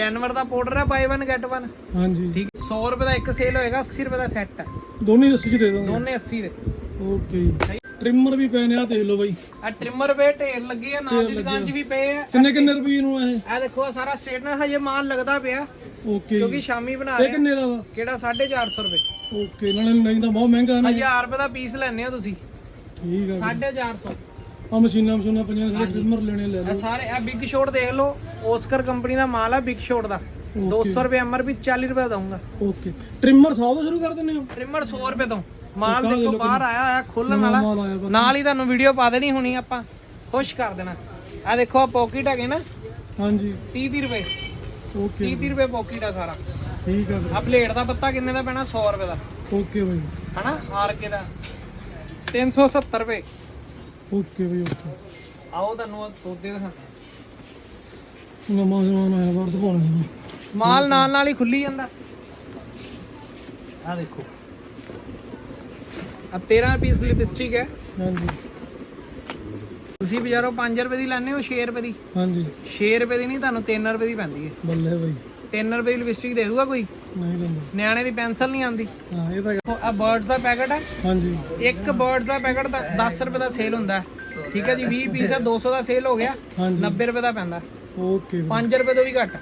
Denver ਦਾ powder ਹੈ ਬਾਈ 1 get 1 ਹਾਂਜੀ। ਠੀਕ 100 ਰੁਪਏ ਦਾ ਇੱਕ ਸੇਲ ਹੋਏਗਾ 80 ਰੁਪਏ ਦਾ ਸੈੱਟ ਹੈ ਦੋਨੇ ਅੱਸੀ ਚ ਦੇ ਦੋਗੇ? ਦੋਨੇ 80 ਦੇ। ਓਕੇ ਟ੍ਰਿਮਰ ਵੀ ਪਏ ਨੇ ਆ ਦੇਖ ਲਓ ਬਾਈ। ਆ ਟ੍ਰਿਮਰ ਪਏ ਢੇਰ ਲੱਗੇ ਆ ਨਾਲ ਦੀ ਦੁਕਾਨ 'ਚ ਵੀ ਪਏ ਆ। ਕਿੰਨੇ ਕਿੰਨੇ ਰੁਪਏ ਨੂੰ ਆ ਇਹ? ਆ ਦੇਖੋ ਆਹ ਸਾਰਾ ਸਟੇਟਨਰ ਹਜੇ ਮਾਲ ਲੱਗਦਾ ਪਿਆ। ਓਕੇ ਕਿਉਂਕਿ ਸ਼ਾਮੀ ਬਣਾ ਰਹੇ ਆ। ਕਿੰਨੇ ਦਾ ਵਾ? ਕਿਹੜਾ 450 ਰੁਪਏ। ਓਕੇ ਨਾਲੇ ਨਹੀਂ ਤਾਂ ਬਹੁਤ ਮਹਿੰਗਾ ਨਾ। 1000 ਰੁਪਏ ਦਾ ਪੀਸ ਲੈਣੇ ਹੋ ਤੁਸੀਂ। ਠੀਕ ਆ 450 ਆ ਮਸ਼ੀਨਾਂ ਮਸ਼ੀਨਾਂ ਪਈਆਂ ਨੇ ਸਾਰੇ ਟ੍ਰਿਮਰ ਲੈਣੇ ਲੈ ਇਹ ਲਓ ਸਾਰੇ ਇਹ ਬਿਗ ਸ਼ੋਟ ਦੇਖ ਲਓ ਓਸਕਰ ਕੰਪਨੀ ਦਾ ਮਾਲ ਹੈ ਬਿਗ ਸ਼ੋਟ ਦਾ। 200 ਰੁਪਏ ਐਮਆਰਪੀ 40 ਰੁਪਏ ਦਊਂਗਾ। ਓਕੇ ਟ੍ਰਿਮਰ 100 ਤੋਂ ਸ਼ੁਰੂ ਕਰ ਦਿੰਦੇ ਹੋ? ਟ੍ਰਿਮਰ 100 ਰੁਪਏ ਤੋਂ ਮਾਲ ਦੇਖੋ ਬਾਹਰ ਆਇਆ ਹੋਇਆ ਖੋਲਣ ਵਾਲਾ। ਮਾਲ ਆਇਆ ਵਾ। ਨਾਲ ਹੀ ਤੁਹਾਨੂੰ ਵੀਡੀਓ ਪਾ ਦੇਣੀ ਹੋਣੀ ਆਪਾਂ। ਖੁਸ਼ ਕਰ ਦੇਣਾ। ਆ ਦੇਖੋ ਆ ਪੋਕਟ ਹੈਗੇ ਨਾ। ਹਾਂਜੀ। 30 30 ਰੁਪਏ। ਓਕੇ 30 30 ਰੁਪਏ ਪੋਕਟ ਆ ਸਾਰਾ। ਠੀਕ ਆ। ਆ ਪਲੇਟ ਦਾ ਪੱਤਾ ਕਿੰਨੇ ਦਾ ਪੈਣਾ? 100 ਰੁਪਏ ਦਾ। ਓਕੇ ਬਾਈ। ਹਨਾ? ਆਰ ਕੇ ਦਾ। 370 ਰੁਪਏ। ਓਕੇ ਬਾਈ ਓਕੇ। ਆਓ ਤੁਹਾਨੂੰ ਸੌਦੇ ਦਿਖਾ। ਨਵਾਂ ਸਮਾਨ ਆਇਆ ਬਾਹਰ ਦਿਖਾਉਣਾ ਮਾਲ ਨਾਲ ਨਾਲ ਹੀ ਖੁੱਲੀ ਜਾਂਦਾ। ਆ ਦੇਖੋ। ਆ 13 ਪੀਸ ਲਿਪਸਟਿਕ ਹੈ। ਹਾਂਜੀ। ਤੁਸੀਂ ਬਾਜ਼ਾਰੋਂ 5 ਰੁਪਏ ਦੀ ਲੈਣੇ ਹੋ 6 ਰੁਪਏ ਦੀ? ਹਾਂਜੀ। 6 ਰੁਪਏ ਦੀ ਨਹੀਂ ਤੁਹਾਨੂੰ 3 ਰੁਪਏ ਦੀ ਪੈਂਦੀ ਹੈ। ਬੱਲੇ ਬਾਈ। 3 ਰੁਪਏ ਦੀ ਲਿਪਸਟਿਕ ਦੇ ਦੂਗਾ ਕੋਈ? ਨਹੀਂ ਦਿੰਦਾ। ਨਿਆਣੇ ਦੀ ਪੈਨਸਲ ਨਹੀਂ ਆਉਂਦੀ? ਹਾਂ ਇਹ ਤਾਂ ਆ ਬਰਡਸ ਦਾ ਪੈਕਟ ਹੈ ਹਾਂਜੀ। ਇੱਕ ਬਰਡਸ ਦਾ ਪੈਕਟ ਦਾ 10 ਰੁਪਏ ਦਾ ਸੇਲ ਹੁੰਦਾ। ਹੈ। ਠੀਕ ਹੈ ਜੀ 20 ਪੀਸ ਹੈ 200 ਦਾ ਸੇਲ ਹੋ ਗਿਆ। ਹਾਂਜੀ। 90 ਰੁਪਏ ਦਾ ਪੈਂਦਾ। ਓਕੇ 5 ਰੁਪਏ ਤੋਂ ਵੀ ਘੱਟ।